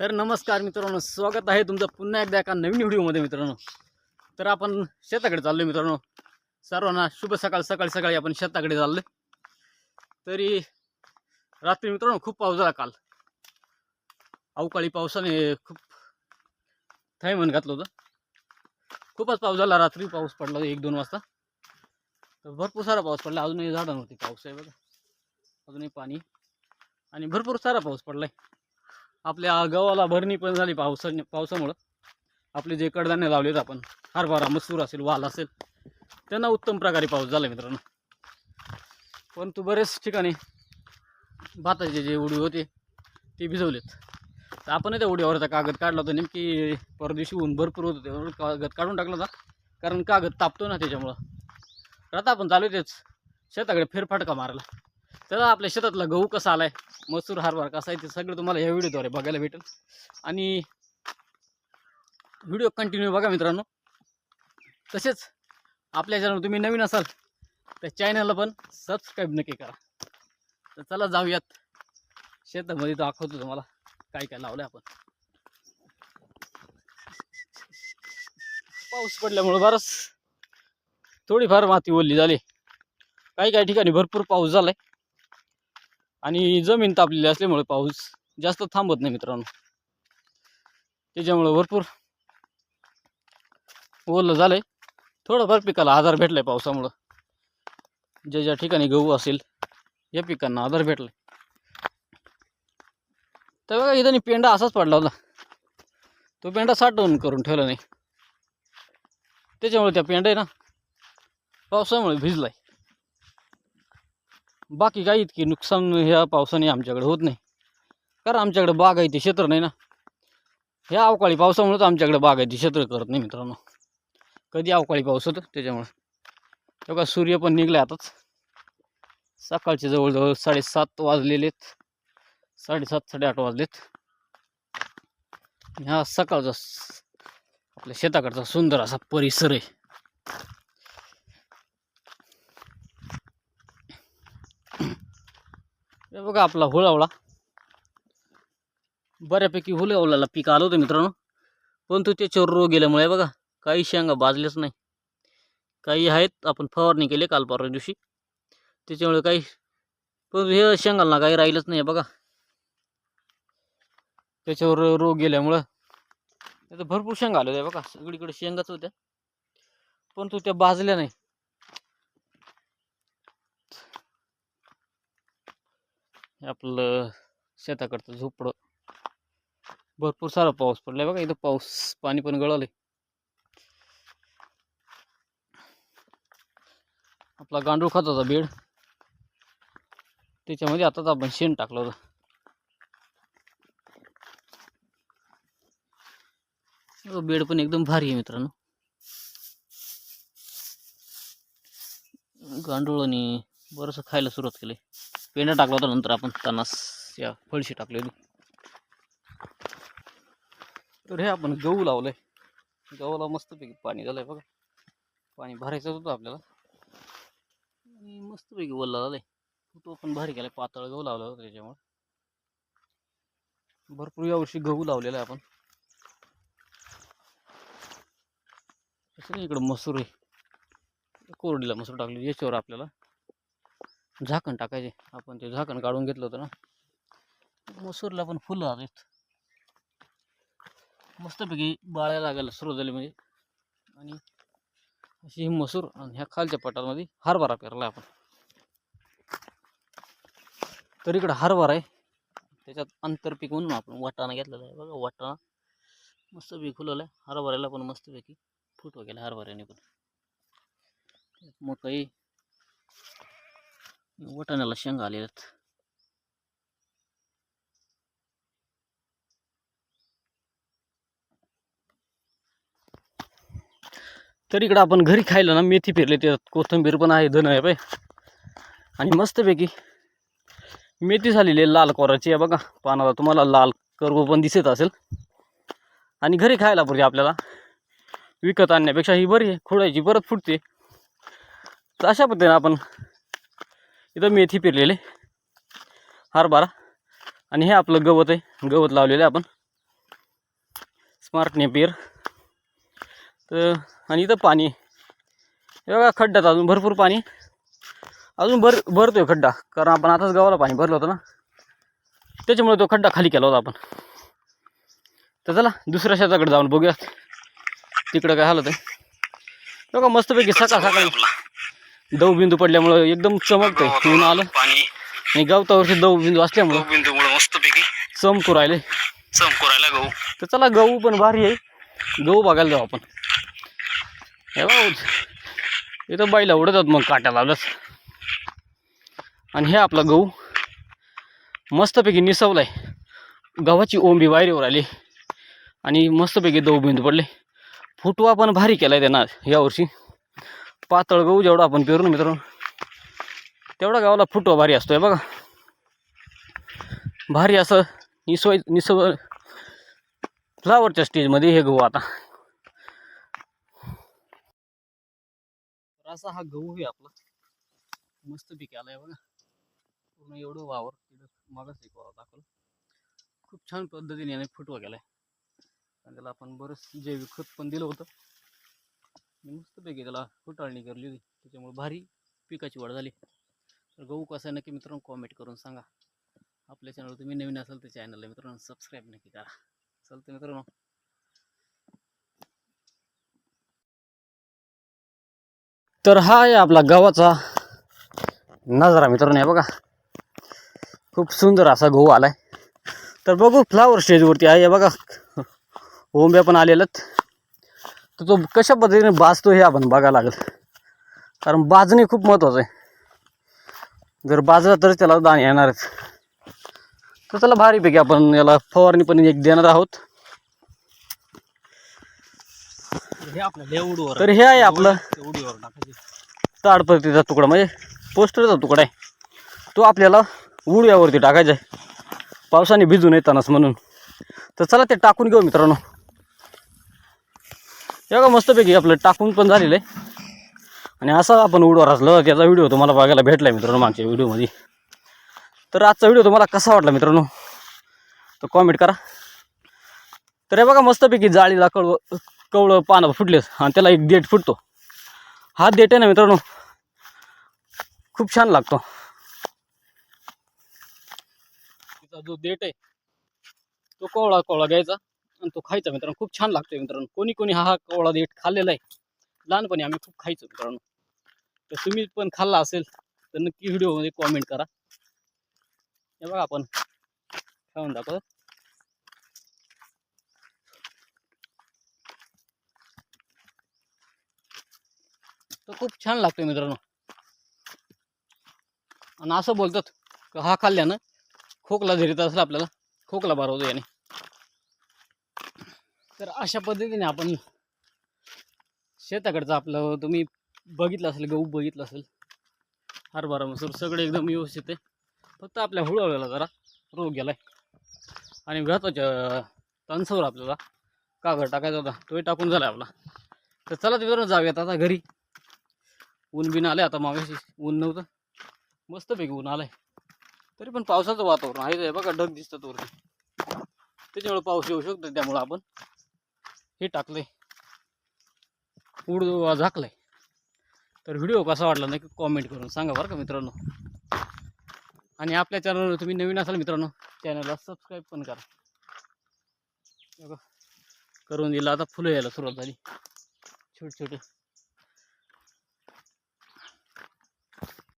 तर नमस्कार मित्रांनो स्वागत आहे तुमचं पुन्हा एकदा एका नवीन व्हिडिओमध्ये मित्रांनो. तर आपण शेताकडे चाललो मित्रांनो. सर्वांना शुभ सकाळ सकाळी सकाळी आपण शेताकडे चाललो तरी रात्री मित्रांनो खूप पाऊस झाला काल. अवकाळी पावसाने खूप थैमान घातलं होतं. खूपच पाऊस झाला रात्री पाऊस पडला एक दोन वाजता. तर भरपूर सारा पाऊस पडला अजूनही झाडं नव्हती पाऊस आहे बघा. अजूनही पाणी. आणि भरपूर सारा पाऊस पडला आहे आपल्या गव्हाला भरणी पण झाली पावसाने पावसामुळं. आपले जे कडधान्य लावलेत आपण हरभरा मसूर असेल वाल असेल त्यांना उत्तम प्रकारे पाऊस झाला मित्रांनो. परंतु बरेच ठिकाणी भाताचे जे उडी होते ते भिजवलेत. तर आपण त्या उडीवरचा कागद काढला होता नेमकी परदिवशी ऊन भरपूर होत होते कागद काढून टाकला होता. कारण कागद तापतो ना त्याच्यामुळं. आता आपण चालू तेच. शेताकडे फेरफाटका मारला त्याला आपल्या शेतातला गहू कसा आलाय? मसूर हरभरा कसा आहे ते सगळं तुम्हाला या व्हिडिओद्वारे बघायला भेटेल. आणि व्हिडिओ कंटिन्यू बघा मित्रांनो. तसेच आपल्या चॅनल तुम्ही नवीन असाल तर चॅनलला पण सबस्क्राईब नक्की करा. तर चला जाऊयात. शेतामध्ये दाखवतो तुम्हाला काय काय लावलं आपण. पाऊस पडल्यामुळं बरंच थोडीफार माती ओली झाली. काही काही ठिकाणी भरपूर पाऊस झालाय. आणि जमीन तापलेली असल्यामुळे पाऊस जास्त थांबत नाही मित्रांनो. त्याच्यामुळे भरपूर ओलं झालंय. थोडंफार पिकाला आधार भेटलाय पावसामुळं. ज्या ज्या ठिकाणी गहू असेल या पिकांना आधार भेटलाय. तर बघा इथं पेंडा असाच पडला होता. तो पेंडा साठवून करून ठेवला नाही. त्याच्यामुळे त्या पेंडा आहे ना पावसामुळे भिजलाय. बाकी काही इतकी नुकसान ह्या पावसाने आमच्याकडे होत नाही. कारण आमच्याकडे बागायती क्षेत्र नाही ना. ह्या अवकाळी पावसामुळेच आमच्याकडे बागायती क्षेत्र करत नाही मित्रांनो. कधी अवकाळी पाऊस होतं त्याच्यामुळे. तेव्हा सूर्य पण निघला आताच. सकाळचे जवळजवळ साडेसात वाजलेलेत. साडेसात साडेआठ वाजलेत. ह्या हा सकाळचा आपल्या शेताकडचा सुंदर असा परिसर आहे. हे बघा आपला हुळावळा बऱ्यापैकी हुळावळाला पीक आलं होतं मित्रांनो. परंतु त्याच्यावर रोग गेल्यामुळे बघा काही शेंगा बाजल्याच नाही. काही आहेत आपण फवारणी केली काल परवा दिवशी. त्याच्यामुळे काही पण हे शेंगांना काही राहिलंच नाही बघा. त्याच्यावर रोग गेल्यामुळं तर भरपूर शेंगा आल्या होत्या बघा. सगळीकडे शेंगाच होत्या. परंतु त्या भाजल्या नाही. आपलं शेताकडचं झोपडं. भरपूर सारा पाऊस पडलाय बघा इथं पाऊस पाणी पण गळालंय. आपला गांडूळ खताचा बेड. त्याच्यामध्ये आताच आपण शेण टाकलं होतं. हो, बेड पण एकदम भारी आहे मित्रांनो. गांडूळ आणि बरंच खायला सुरुवात केली पेंडा टाकला होता नंतर आपण तणास या फळशी टाकलेली तर हे आपण गहू लावलंय. गव्हाला मस्तपैकी पाणी झालंय बघा. पाणी भरायचं होतं आपल्याला. आणि मस्तपैकी वल्ला झालंय. तो पण भारी केलाय. पातळ गहू लावला होता त्याच्यामुळे. भरपूर यावर्षी गहू लावलेला आहे आपण. तसं इकडं मसूर आहे. कोरडीला मसूर टाकली. याच्यावर आपल्याला झाकण टाकायचे. आपण ते झाकण काढून घेतलं होतं ना. मसूरला पण फुलं आहेत मस्तपैकी बाळ्या लागायला सुरू झाली म्हणजे. आणि अशी ही मसूर आणि ह्या खालच्या पटामध्ये हरभरा पेरला आपण. तर इकडं हरभरा आहे. त्याच्यात अंतर पिकवून आपण वाटाणा घेतलेला आहे. बघा वाटाणा मस्तपैकी फुलवला आहे हरभऱ्याला पण मस्तपैकी फुटवा गेला हरभऱ्याने पण. मकई वाटाण्याला शेंगा आलेल्या आहेत तर इकडं आपण घरी खायला ना मेथी पेरली त्यात कोथिंबीर पण आहे धन आहे बाय आणि मस्तपैकी मेथी झालेली आहे लाल कोराची. आहे बघा पानाला तुम्हाला लाल कर्व पण दिसत असेल. आणि घरी खायला पाहिजे आपल्याला. विकत आणण्यापेक्षा ही बरी आहे खोडायची परत फुटते. तर अशा पद्धतीने आपण इथं मेथी पेरलेले. हरभरा. आणि हे आपलं गवत आहे. गवत लावलेलं आहे आपण. स्मार्ट नेपियर तर आणि इथं पाणी हे बघा खड्ड्यात अजून भरपूर पाणी अजून भर भरतोय खड्डा. कारण आपण आताच गावाला पाणी भरलं होतं ना. त्याच्यामुळे तो खड्डा खाली केला होता आपण. तर चला दुसऱ्या शेताकडे जाऊन बघूयात. तिकडं काय हालत आहे. बघा मस्तपैकी सकाळ सकाळी दव बिंदू पडल्यामुळं एकदम चमकतंय. ऊन आलं. पाणी. आणि गवतावरचे दव बिंदू असल्यामुळं बिंदूमुळे मस्तपैकी. चमकू राहिले. चमकू राहिला गहू. तर चला गहू पण भारी आहे. गहू बघायला जाऊ आपण. हे बघ इथं बाईला उडतात मग काट्या लावल्यास. आणि हे आपला गहू मस्तपैकी निसवलाय. गव्हाची ओंबी वायरीवर आली. आणि मस्तपैकी दव बिंदू पडले. फुटवा पण भारी केलाय त्यानं यावर्षी. पातळ गहू जेवढा आपण पेरू ना मित्रांनो तेवढा गावाला फुटवा भारी असतो आहे बघा. भारी असं निसव निसव फ्लावरच्या स्टेजमध्ये हे गहू आता. असा हा गहू आहे आपला. मस्त पीक आहे बघा. पूर्ण एवढं वावर तिथं मागच एक वावर दाखवलं. खूप छान पद्धतीने याने फुटवा केला आणि त्याला आपण बरंच जैविक खत पण दिलं होतं. मी मस्तपैकी त्याला फुटाळणी करली होती. त्याच्यामुळे भारी पिकाची वाढ झाली. तर गहू कसा आहे नक्की मित्रांनो कॉमेंट करून सांगा. आपल्या चॅनलवर तुम्ही नवीन असाल तर चॅनलला मित्रांनो सबस्क्राईब नक्की करा. चालतं मित्रांनो. तर हा आहे आपला गव्हाचा नजारा मित्रांनो बघा. खूप सुंदर असा गहू आलाय. तर बघू फ्लावर स्टेजवरती आहे बघा. ओंब्या पण आलेल्यात. तर तो कशा पद्धतीने बाजतो हे आपण बघायला लागेल. कारण बाजणे खूप महत्त्वाचं आहे. जर बाजला तर त्याला दाणे येणारच तर त्याला भारीपैकी आपण याला फवारणी पण एक देणार आहोत. हे तर हे आहे आपलं ताडपत्रीचा तुकडा म्हणजे पोस्टरचा तुकडा आहे. तो आपल्याला उडव्यावरती टाकायचा आहे. पावसाने भिजून येतानाच म्हणून. तर चला ते टाकून घेऊ मित्रांनो. हे मस्तपैकी आपलं टाकून पण झालेलं आहे. आणि असं आपण उडवर असलं त्याचा व्हिडिओ तुम्हाला बघायला भेटला आहे मित्रांनो मागच्या व्हिडिओमध्ये. तर आजचा व्हिडिओ तुम्हाला कसा वाटला मित्रांनो? तर कॉमेंट करा. तर हे बघा मस्तपैकी जाळीला कळव कवळं पानं फुटलेस आणि त्याला एक देठ फुटतो. हा देठ आहे ना मित्रांनो खूप छान लागतो. तिचा जो देठ आहे तो कोवळा कोवळा घ्यायचा. आणि तो खायचा मित्रांनो खूप छान लागतोय मित्रांनो. कोणी कोणी हा हा कोवळा देठ खाल्लेला आहे. लहानपणी आम्ही खूप खायचो मित्रांनो. तर तुम्ही पण खाल्ला असेल तर नक्की व्हिडिओमध्ये कॉमेंट करा. हे बघा आपण. खाऊन दाखव. तो खूप छान लागतोय मित्रांनो. आणि असं बोलतात का हा खाल्ल्यानं खोकला धरीत असेल आपल्याला खोकला भरवतो याने. तर अशा पद्धतीने आपण शेताकडचं आपलं तुम्ही बघितलं असेल गहू बघितलं असेल हरभरा मसूर सगळं एकदम व्यवस्थित आहे. फक्त आपल्या हुळवलेला जरा रोग गेला आहे आणि घाताच्या तणसावर आपल्याला कागद टाकायचा होता तोही टाकून झाला आपला. तर चला तिथं जाऊयात आता घरी. ऊन बिन आलं आता मागाशी ऊन नव्हतं. मस्तपैकी ऊन आलंय. तरी पण पावसाचं वातावरण आहे बघा ढग दिसतात वरती. त्याच्यामुळे पाऊस येऊ शकतो त्यामुळं आपण. हे टाकलंय. उड झाकलंय. तर व्हिडिओ कसा वाटला नक्की कॉमेंट करून सांगा बरं का मित्रांनो. आणि आपल्या चॅनलवर तुम्ही नवीन असाल मित्रांनो चॅनलला सबस्क्राईब पण करा. करून दिलं आता फुलं यायला सुरुवात झाली. छोटे छोटे